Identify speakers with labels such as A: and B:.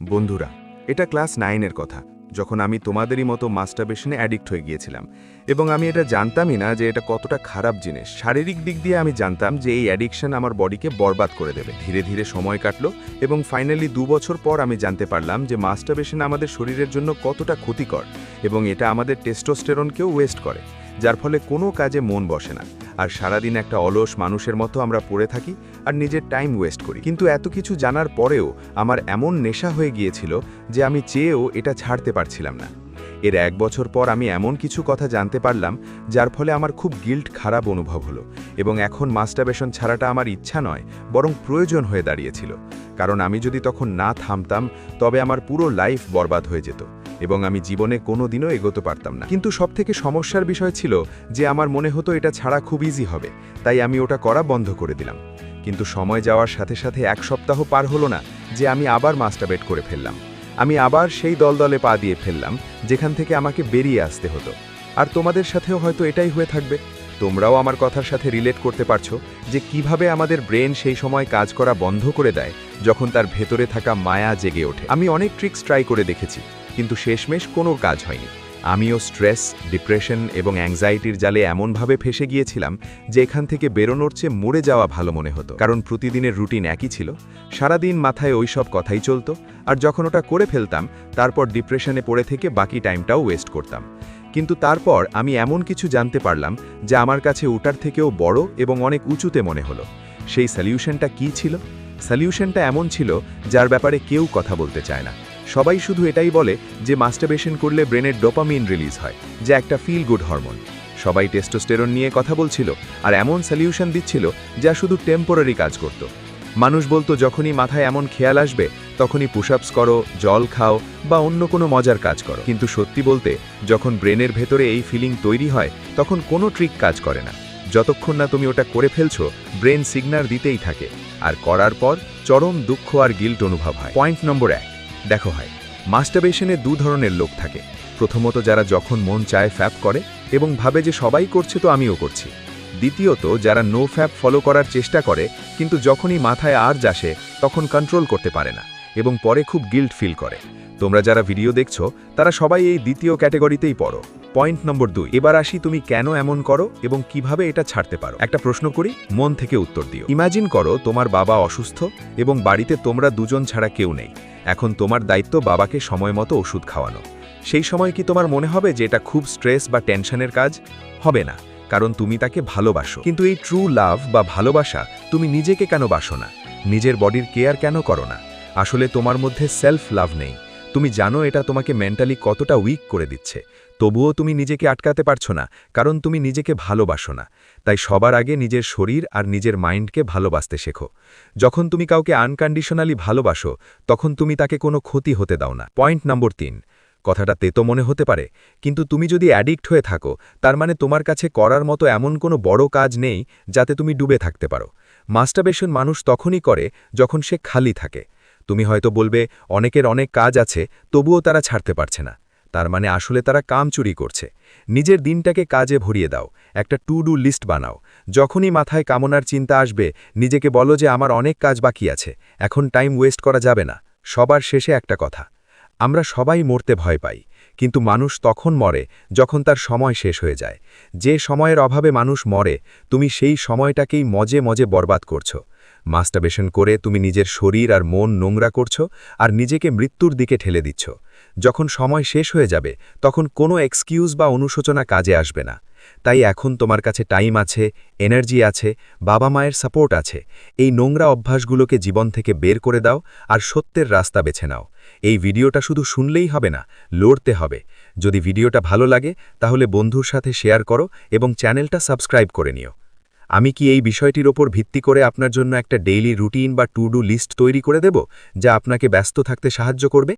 A: বন্ধুরা, এটা ক্লাস নাইনের কথা, যখন আমি তোমাদেরই মতো মাস্টারবেশনে অ্যাডিক্ট হয়ে গিয়েছিলাম। এবং আমি এটা জানতামই না যে এটা কতটা খারাপ জিনিস। শারীরিক দিক দিয়ে আমি জানতাম যে এই অ্যাডিকশন আমার বডিকে বরবাদ করে দেবে। ধীরে ধীরে সময় কাটলো এবং ফাইনালি দু বছর পর আমি জানতে পারলাম যে মাস্টারবেশন আমাদের শরীরের জন্য কতটা ক্ষতিকর এবং এটা আমাদের টেস্টোস্টেরনকেও ওয়েস্ট করে। যার ফলে কোনো কাজে মন বসে না। আর সারাদিন একটা অলস মানুষের মতো আমরা পড়ে থাকি আর নিজের টাইম ওয়েস্ট করি। কিন্তু এত কিছু জানার পরেও আমার এমন নেশা হয়ে গিয়েছিল যে আমি চেয়েও এটা ছাড়তে পারছিলাম না। এর এক বছর পর আমি এমন কিছু কথা জানতে পারলাম, যার ফলে আমার খুব গিল্ট খারাপ অনুভব হলো এবং এখন মাস্টারবেশন ছাড়াটা আমার ইচ্ছা নয়, বরং প্রয়োজন হয়ে দাঁড়িয়েছিল। কারণ আমি যদি তখন না থামতাম, তবে আমার পুরো লাইফ বরবাদ হয়ে যেত। এবং আমি জীবনে কোনো দিনও এগোতে পারতাম না। কিন্তু সবথেকে সমস্যার বিষয় ছিল যে আমার মনে হতো এটা ছাড়া খুব ইজি হবে, তাই আমি ওটা করা বন্ধ করে দিলাম। কিন্তু সময় যাওয়ার সাথে সাথে এক সপ্তাহ পার হলো না যে আমি আবার মাস্টারবেট করে ফেললাম। আমি আবার সেই দলদলে পা দিয়ে ফেললাম, যেখান থেকে আমাকে বেরিয়ে আসতে হতো। আর তোমাদের সাথেও হয়তো এটাই হয়ে থাকবে। তোমরাও আমার কথার সাথে রিলেট করতে পারছ যে কীভাবে আমাদের ব্রেন সেই সময় কাজ করা বন্ধ করে দেয়, যখন তার ভেতরে থাকা মায়া জেগে ওঠে। আমি অনেক ট্রিক্স ট্রাই করে দেখেছি, কিন্তু শেষমেশ কোনো কাজ হয়নি। আমিও স্ট্রেস ডিপ্রেশন এবং অ্যাংজাইটির জালে এমনভাবে ফেসে গিয়েছিলাম যে এখান থেকে বেরোনোর চেয়ে মরে যাওয়া ভালো মনে হতো। কারণ প্রতিদিনের রুটিন একই ছিল। সারাদিন মাথায় ওই সব কথাই চলতো, আর যখন ওটা করে ফেলতাম, তারপর ডিপ্রেশনে পড়ে থেকে বাকি টাইমটাও ওয়েস্ট করতাম। কিন্তু তারপর আমি এমন কিছু জানতে পারলাম যা আমার কাছে ওটার থেকেও বড় এবং অনেক উঁচুতে মনে হলো। সেই সলিউশনটা কি ছিল? সলিউশনটা এমন ছিল যার ব্যাপারে কেউ কথা বলতে চায় না। সবাই শুধু এটাই বলে যে মাস্টারবেশন করলে ব্রেনের ডোপামিন রিলিজ হয়, যা একটা ফিল গুড হরমোন সবাই টেস্টোস্টেরন নিয়ে কথা বলছিল আর এমন সলিউশন দিচ্ছিল যা শুধু টেম্পোরারি কাজ করত। মানুষ বলতো, যখনই মাথায় এমন খেয়াল আসবে তখনই পুশআপস করো, জল খাও বা অন্য কোনো মজার কাজ করো। কিন্তু সত্যি বলতে, যখন ব্রেনের ভেতরে এই ফিলিং তৈরি হয়, তখন কোনো ট্রিক কাজ করে না। যতক্ষণ না তুমি ওটা করে ফেলছো, ব্রেন সিগনাল দিতেই থাকে। আর করার পর, চরম দুঃখ আর গিল্ট অনুভব হয়। পয়েন্ট নম্বর এক, দেখো হয় মাস্টারবেশনে দু ধরনের লোক থাকে। প্রথমত যারা যখন মন চায় ফ্যাপ করে এবং ভাবে যে সবাই করছে তো আমিও করছি। দ্বিতীয়ত, যারা নো ফ্যাপ ফলো করার চেষ্টা করে, কিন্তু যখনই মাথায় আর যাসে তখন কন্ট্রোল করতে পারে না। এবং পরে খুব গিল্ট ফিল করে। তোমরা যারা ভিডিও দেখছ, তারা সবাই এই দ্বিতীয় ক্যাটেগরিতেই পড়ো। পয়েন্ট নম্বর দুই, এবার আসি তুমি কেন এমন করো এবং কীভাবে এটা ছাড়তে পারো? একটা প্রশ্ন করি, মন থেকে উত্তর দিও। ইমাজিন করো তোমার বাবা অসুস্থ এবং বাড়িতে তোমরা দুজন ছাড়া কেউ নেই। এখন তোমার দায়িত্ব বাবাকে সময় মতো ওষুধ খাওয়ানো। সেই সময় কি তোমার মনে হবে যে এটা খুব স্ট্রেস বা টেনশনের কাজ? হবে না, কারণ তুমি তাকে ভালোবাসো। কিন্তু এই ট্রু লাভ বা ভালোবাসা তুমি নিজেকে কেন বাসো না? নিজের বডির কেয়ার কেন করো না? আসলে তোমার মধ্যে সেলফ লাভ নেই। তুমি জানো এটা তোমাকে মেন্টালি কতটা উইক করে দিচ্ছে। তবুও তুমি নিজেকে আটকাতে পারছ না, কারণ তুমি নিজেকে ভালোবাসো না। তাই সবার আগে নিজের শরীর আর নিজের মাইন্ডকে ভালোবাসতে শেখো। যখন তুমি কাউকে আনকন্ডিশনালি ভালোবাসো, তখন তুমি তাকে কোনো ক্ষতি হতে দাও না। পয়েন্ট নম্বর তিন। কথাটা তেতো মনে হতে পারে, কিন্তু তুমি যদি অ্যাডিক্ট হয়ে থাকো, তার মানে তোমার কাছে করার মতো এমন কোনো বড় কাজ নেই, যাতে তুমি ডুবে থাকতে পারো। মাস্টারবেশন মানুষ তখনই করে, যখন সে খালি থাকে। তুমি হয়তো বলবে, অনেকের অনেক কাজ আছে, তবুও তারা ছাড়তে পারছে না। তার মানে আসলে তারা কাম চুরি করছে। নিজের দিনটাকে কাজে ভরিয়ে দাও, একটা টু ডু লিস্ট বানাও। যখনই মাথায় কামনার চিন্তা আসবে, নিজেকে বলো যে আমার অনেক কাজ বাকি আছে, এখন টাইম ওয়েস্ট করা যাবে না। সবার শেষে একটা কথা, আমরা সবাই মরতে ভয় পাই, কিন্তু মানুষ তখন মরে যখন তার সময় শেষ হয়ে যায়। যে সময়ের অভাবে মানুষ মরে, তুমি সেই সময়টাকেই মজে মজে বরবাদ করছ। মাস্টারবেশন করে তুমি নিজের শরীর আর মন নোংরা করছ আর নিজেকে মৃত্যুর দিকে ঠেলে দিচ্ছ। যখন সময় শেষ হয়ে যাবে, তখন কোনো এক্সকিউজ বা অনুশোচনা কাজে আসবে না। তাই এখন তোমার কাছে টাইম আছে, এনার্জি আছে, বাবা মায়ের সাপোর্ট আছে। এই নোংরা অভ্যাসগুলোকে জীবন থেকে বের করে দাও আর সত্যের রাস্তা বেছে নাও। এই ভিডিওটা শুধু শুনলেই হবে না, লড়তে হবে। যদি ভিডিওটা ভালো লাগে, তাহলে বন্ধুর সাথে শেয়ার করো এবং চ্যানেলটা সাবস্ক্রাইব করে নিও। আমি কি এই বিষয়টির ওপর ভিত্তি করে আপনার জন্য একটা ডেইলি রুটিন বা টু ডু লিস্ট তৈরি করে দেব, যা আপনাকে ব্যস্ত থাকতে সাহায্য করবে?